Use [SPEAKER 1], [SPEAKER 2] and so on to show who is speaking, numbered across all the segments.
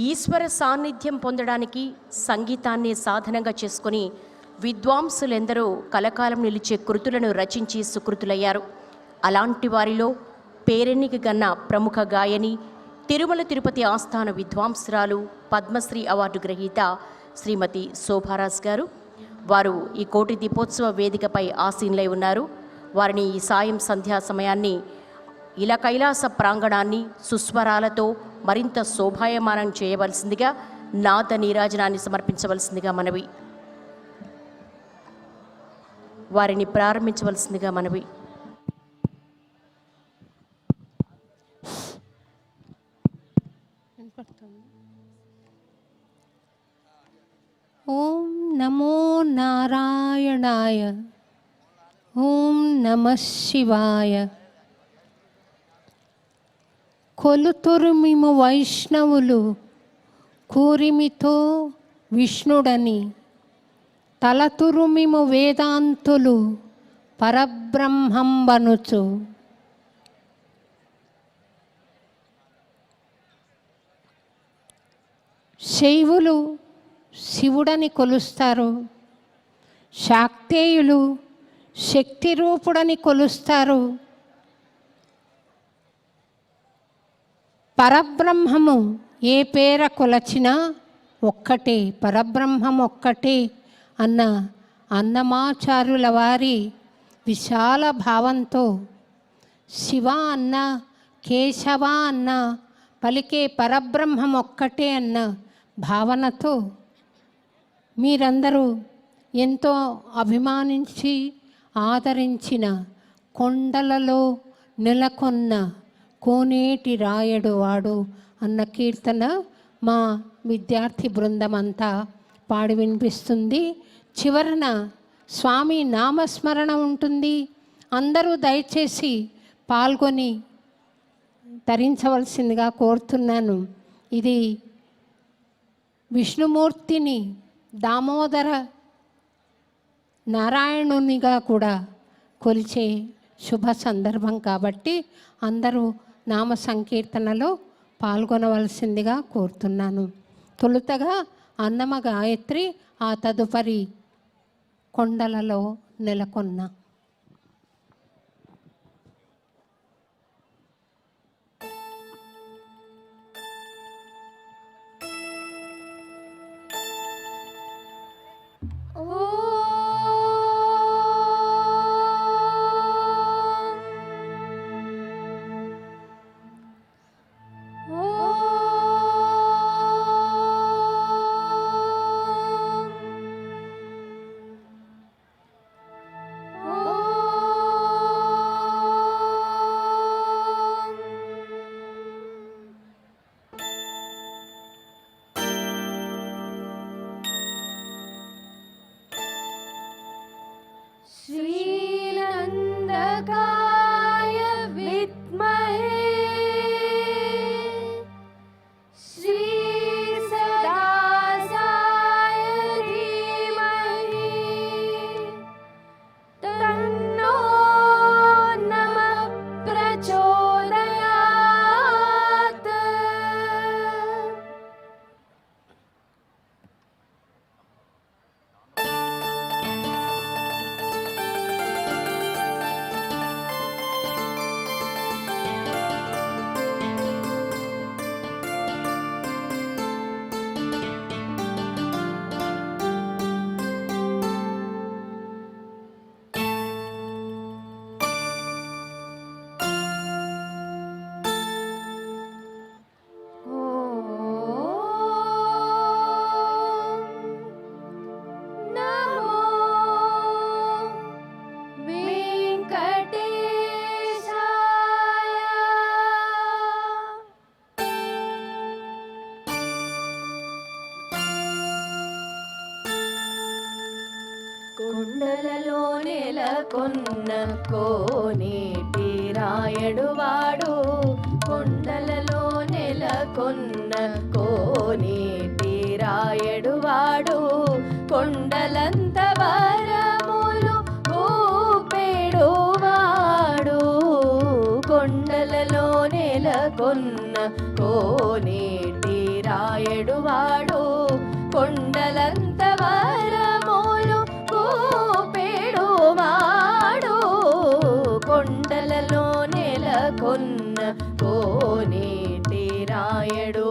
[SPEAKER 1] ఈశ్వర సాన్నిధ్యం పొందడానికి సంగీతాన్ని సాధనంగా చేసుకుని విద్వాంసులెందరో కలకాలం నిలిచే కృతులను రచించి సుకృతులయ్యారు. అలాంటి వారిలో పేరెన్నికి గన్న ప్రముఖ గాయని తిరుమల తిరుపతి ఆస్థాన విద్వాంసురాలు పద్మశ్రీ అవార్డు గ్రహీత శ్రీమతి శోభారాజ్ గారు. వారు ఈ కోటి దీపోత్సవ వేదికపై ఆసీనులై ఉన్నారు. వారిని ఈ సాయం సంధ్యా సమయాన్ని ఇలా కైలాస ప్రాంగణాన్ని సుస్వరాలతో మరింత శోభాయమానం చేయవలసిందిగా నాద నీరాజనాన్ని సమర్పించవలసిందిగా మనవి. వారిని ప్రారంభించవలసిందిగా మనవి.
[SPEAKER 2] ఓం నమో నారాయణాయ. ఓం నమ శివాయ. కొలుతురుమిము వైష్ణవులు కూరిమితో విష్ణుడని తలతురుమిము వేదాంతులు పరబ్రహ్మంబనుచు. శైవులు శివుడని కొలుస్తారు శాక్తేయులు శక్తి రూపుడని కొలుస్తారు పరబ్రహ్మము ఏ పేర కొలచినా ఒక్కటే పరబ్రహ్మం ఒక్కటే అన్న అన్నమాచారుల వారి విశాల భావంతో శివ అన్న కేశవ అన్న పలికే పరబ్రహ్మం ఒక్కటే అన్న భావనతో మీరందరూ ఎంతో అభిమానించి ఆదరించిన కొండలలో నెలకొన్న కోనేటి రాయడు వాడు అన్న కీర్తన మా విద్యార్థి బృందమంతా పాడి వినిపిస్తుంది. చివరన స్వామి నామస్మరణ ఉంటుంది. అందరూ దయచేసి పాల్గొని ధరించవలసిందిగా కోరుతున్నాను. ఇది విష్ణుమూర్తిని దామోదర నారాయణునిగా కూడా కొలిచే శుభ సందర్భం కాబట్టి అందరూ నామ సంకీర్తనలో పాల్గొనవలసిందిగా కోరుతున్నాను. తొలుతగా అన్నమ గాయత్రి ఆ తదుపరి కొండలలో నెలకొన్న
[SPEAKER 3] लगा వాడు కొండలంత వరమోలు కూపెడు వాడు కొండలలో నెలకొన్న కోనేటి రాయడు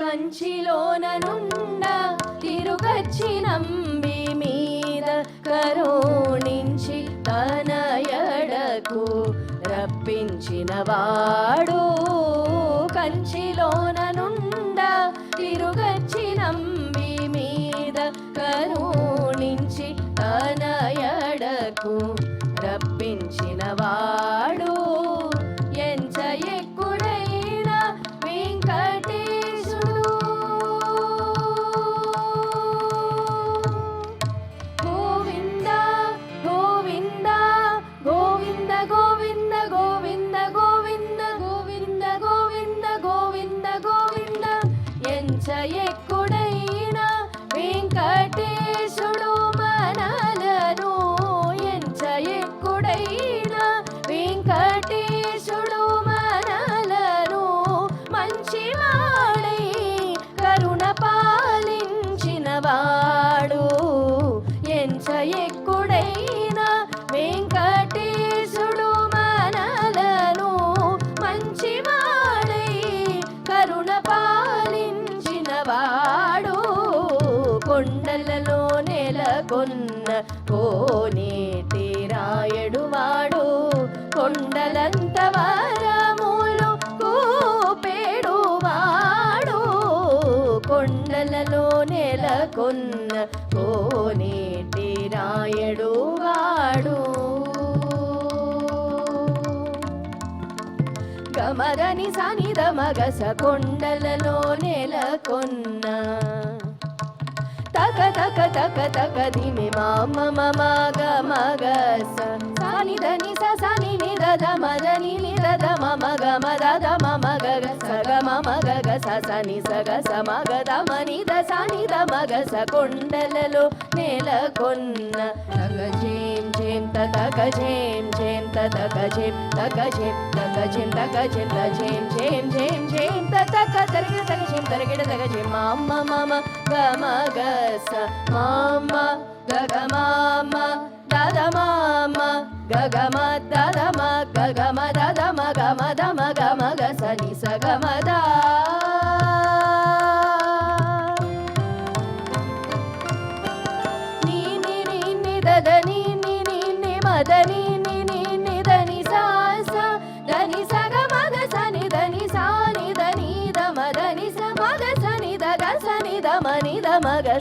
[SPEAKER 3] కంచిలోన తిరుగచ్చి నంబి మీద కరుణించి తన ఎడకు రప్పించిన వాడు. కంచిలోన తిరుగచ్చి నంబి మీద కరుణించి తన ఎడకు కొన్న పొన్న పోనీటి రాయడువాడు కొండలంత వారములు కూపేడు వాడు. కొండలలో నెల కొన్న నెలకొన్న పోనీటి రాయడువాడు గమదని సనిద మగస కొండలలో నెల కొన్నా తక తక తక తక దిమి మా మమ మగ మగ స సాని ధని స మద మదని ని మమ గమ దద మమ గగ స గ మమ గగ స సని స గ స మగ ద మని ద సని ద గ స కొండలలో నేల కొన్న తగ జేం జేం తగ జేం జేం తగ జేం తగ జేం తగ జేం తగ జేం త జేం జేం జేం జేం తగ తరగ తగ జేం తరిగిడ తగ జేం మామ మమ గమ స మామ గగ మామ దద మామ గగమ దదమ గగమ దదమ గమ దమ గమ గస ని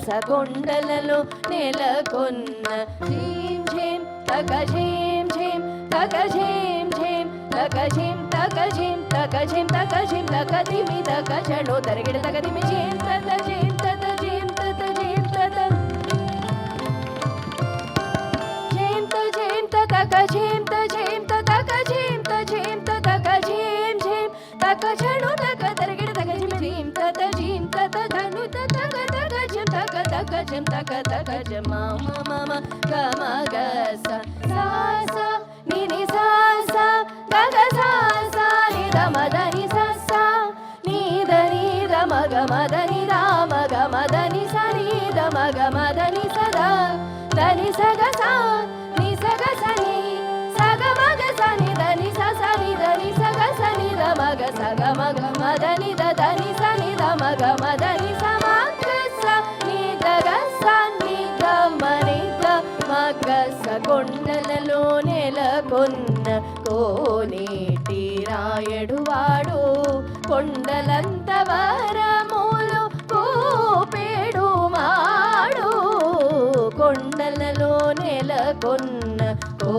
[SPEAKER 3] ఆకాశకొండలలో నెలకొన్న ఝీం ఝీం తక ఝీం ఝీం తక ఝీం ఝీం తక ఝీం తక ఝీం తక ఝీం తక ఝీం తక ధిమి తక షడో దరిగిడ తక ధిమి ఝీం తద ఝీం తద ఝీం తద ఝీం తద ఝీం త ఝీం త తక ఝీం త ఝీం త తక ఝీం త ఝీం త తక ఝీం ఝీం తగ షడో తగ గజం తగ తగజ మమ మమ గమ గస. సా సా ని ని సా సా గగ సా సా ని దమ దని సా సా ని దని దమ గమ దని రామ గమ దని సరి దమ గమ దని సదా దని సగ సా ని సగ సని సగ మగ సని దని స సని దని సగ సని దమ గ సగ మగ మదని దని సని దమ గ మదని సమ కొండలలో నెలకొన్న కోనేటి రాయడువాడు కొండలంత వరములు కోపేడు మాడు. కొండలలో నెలకొన్న కో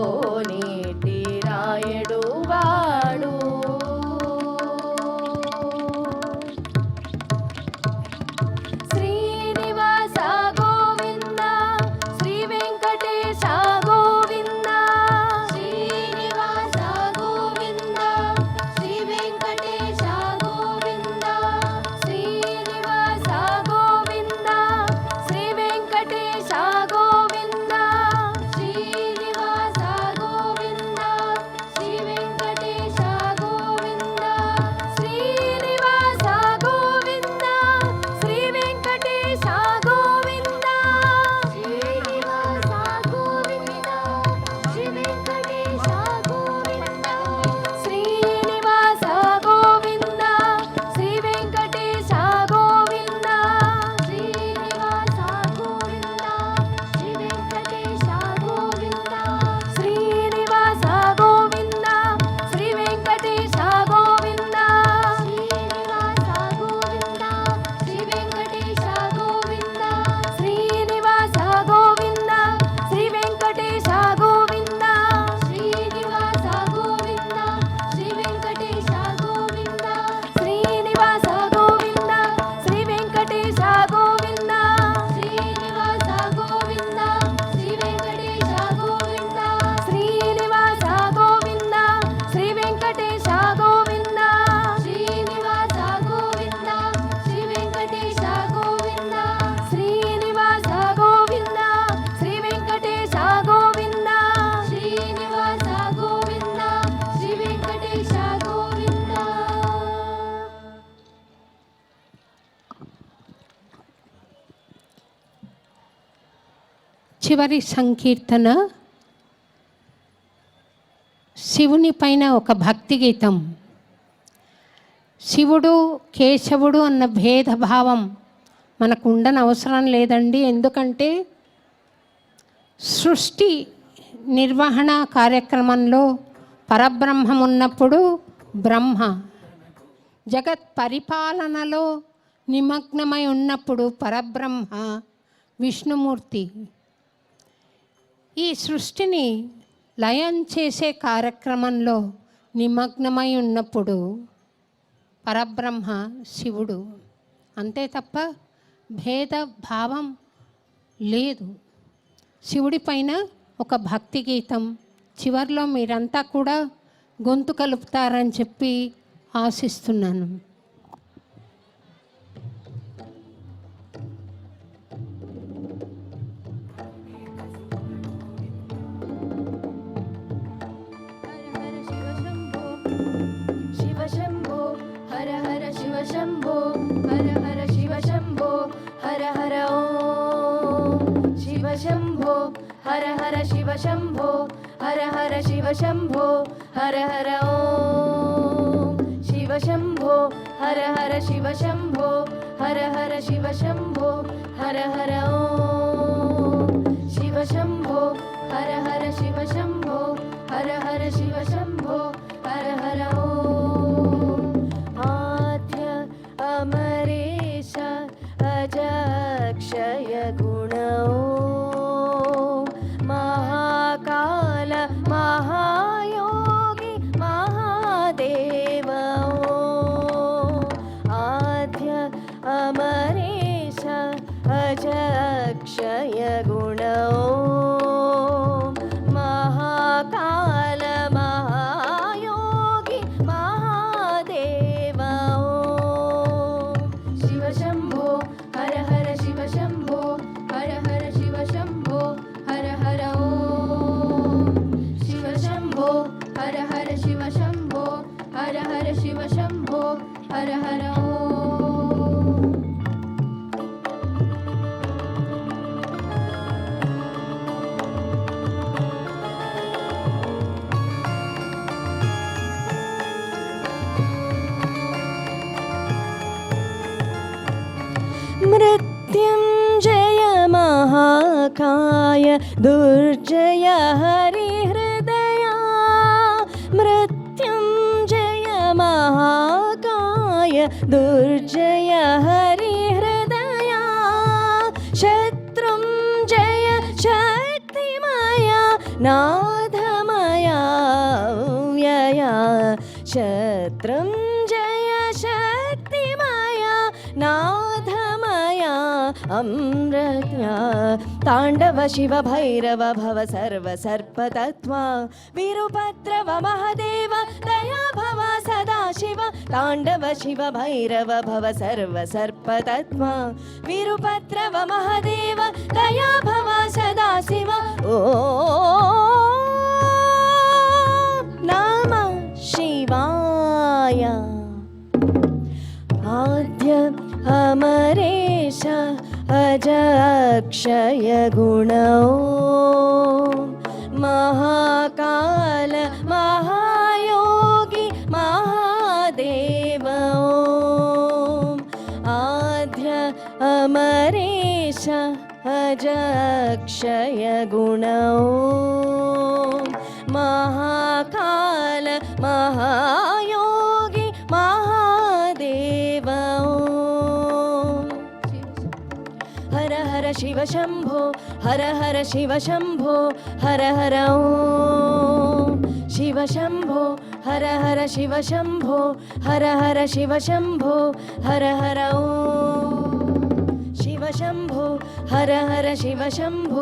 [SPEAKER 2] చివరి సంకీర్తన శివుని పైన ఒక భక్తి గీతం. శివుడు కేశవుడు అన్న భేదభావం మనకు ఉండని అవసరం లేదండి. ఎందుకంటే సృష్టి నిర్వహణ కార్యక్రమంలో పరబ్రహ్మం ఉన్నప్పుడు బ్రహ్మ. జగత్ పరిపాలనలో నిమగ్నమై ఉన్నప్పుడు పరబ్రహ్మ విష్ణుమూర్తి. ఈ సృష్టిని లయం చేసే కార్యక్రమంలో నిమగ్నమై ఉన్నప్పుడు పరబ్రహ్మ శివుడు. అంతే తప్ప భేద భావం లేదు. శివుడి పైన ఒక భక్తి గీతం. చివరిలో మీరంతా కూడా గొంతు కలుపుతారని చెప్పి ఆశిస్తున్నాను.
[SPEAKER 3] शम्भो हर हर शिव शम्भो हर हर ॐ शिव शम्भो हर हर शिव शम्भो हर हर शिव शम्भो हर हर ॐ शिव शम्भो हर हर शिव शम्भो हर हर शिव शम्भो हर हर ॐ शिव शम्भो हर हर शिव शम्भो
[SPEAKER 4] हर हर शिव शम्भो हर हर ॐ अक्ष महाकाल महायोगी महादेव। आद्य अमरेश अजक्षय गुण।
[SPEAKER 3] मृत्युञ्जय महाकाय दुर्जय हरिहृदया मृत्युञ्जय महाकाय दुर्जय हरिहृदया शत्रुञ्जय शक्तिमया नाथमया తాండవ శివ భైరవ భవ సర్వ సర్పతత్వ విరుపద్రవ మహదేవ దయా భవ సదా శివ తాండవ శివ భైరవ భవ సర్వ సర్పతత్వ విరుపద్రవ మహదేవ దయా భవ సదా ఓ నామ శివాయ ఆద్య అమరేశ अजक्षय गुणौ महाकाल महायोगी महादेव। आद्य अमरेश अजक्षय गुणौ महाकाल महा శివ శంభో హర హర శివ శంభో హర హర శివ శంభో హర హర శివ శంభో హర హర శివ శంభో హర హర శివ శంభో హర హర శివ శంభో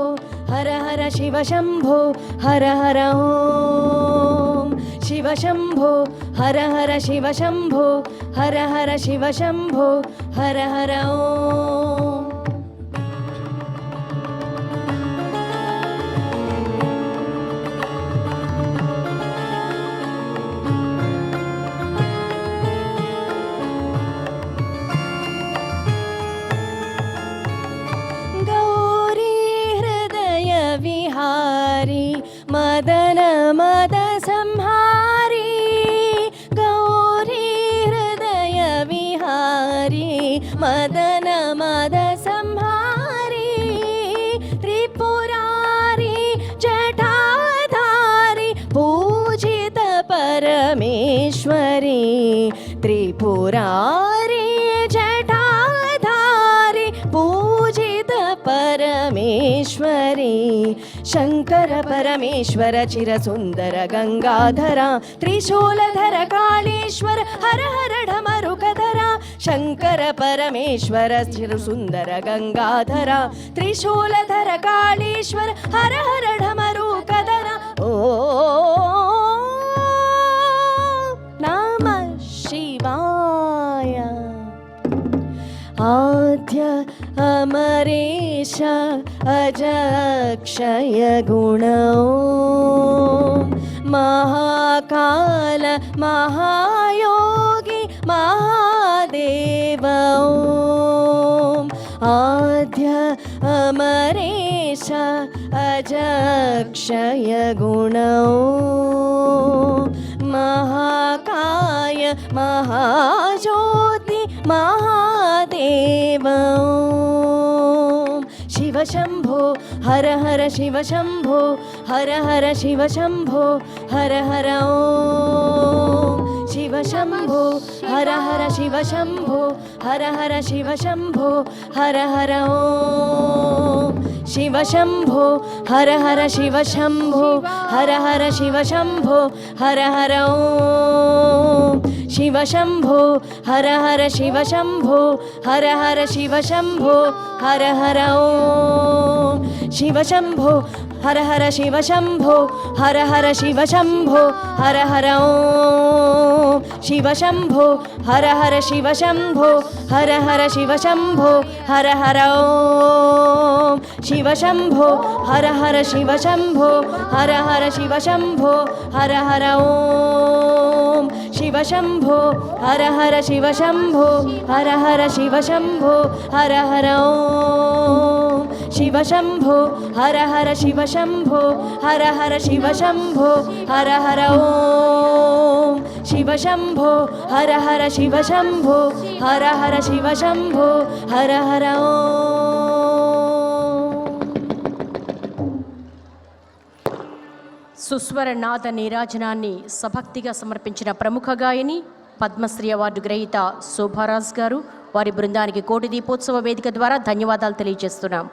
[SPEAKER 3] హర హర శివ శంభో హర హర శివ శంభో హర హర శివ శంభో హర హర శివ శంభో హర హర ఓం त्रिपुरारी जटाधारी पूजित परमेश्वरी शङ्कर परमेश्वर चिरसुन्दर गङ्गाधरा त्रिशूलधर काळेश्वर हर हर ढमरुकधरा शङ्कर परमेश्वर चिरसुन्दर गङ्गाधरा त्रिशूलधर काळेश्वर हर हर ढमरुकधरा ओ आद्य अमरेश अजक्षय गुण। महाकाल महायोगी महादेव। आद्य अमरेश अजक्षय गुण। महाकाय महाज्योति महादेव ॐ शिव शम्भो हर हर शिव शम्भो हर हर शिव शम्भो हर हर ॐ शिव शम्भो हर हर शिव शम्भो हर हर शिव शम्भो हर हर ॐ शिव शम्भो हर हर शिव शम्भो हर हर शिव शम्भो हर हर ॐ శివ శంభో హర హర శివ శంభో హర హర శివ శంభో హర హర ఓం శివ శంభో హర హర శివ శంభో హర హర శివ శంభో హర హర ఓం శివ శంభో హర హర శివ శంభో హర హర శివ శంభో హర హర ఓం శివ శంభో హర హర శివ శంభో హర హర శివ శంభో హర హర ఓం శివ శంభో హర హర శివ శంభో హర హర శివ శంభో హర హర ఓం శివ శంభో హర హర శివ శంభో హర హర శివ శంభో హర హర ఓం
[SPEAKER 1] సుస్వరనాథ నీరాజనాన్ని సభక్తిగా సమర్పించిన ప్రముఖ గాయని పద్మశ్రీ అవార్డు గ్రహీత శోభారాజ్ గారు వారి బృందానికి కోటి దీపోత్సవ వేదిక ద్వారా ధన్యవాదాలు తెలియజేస్తున్నాం.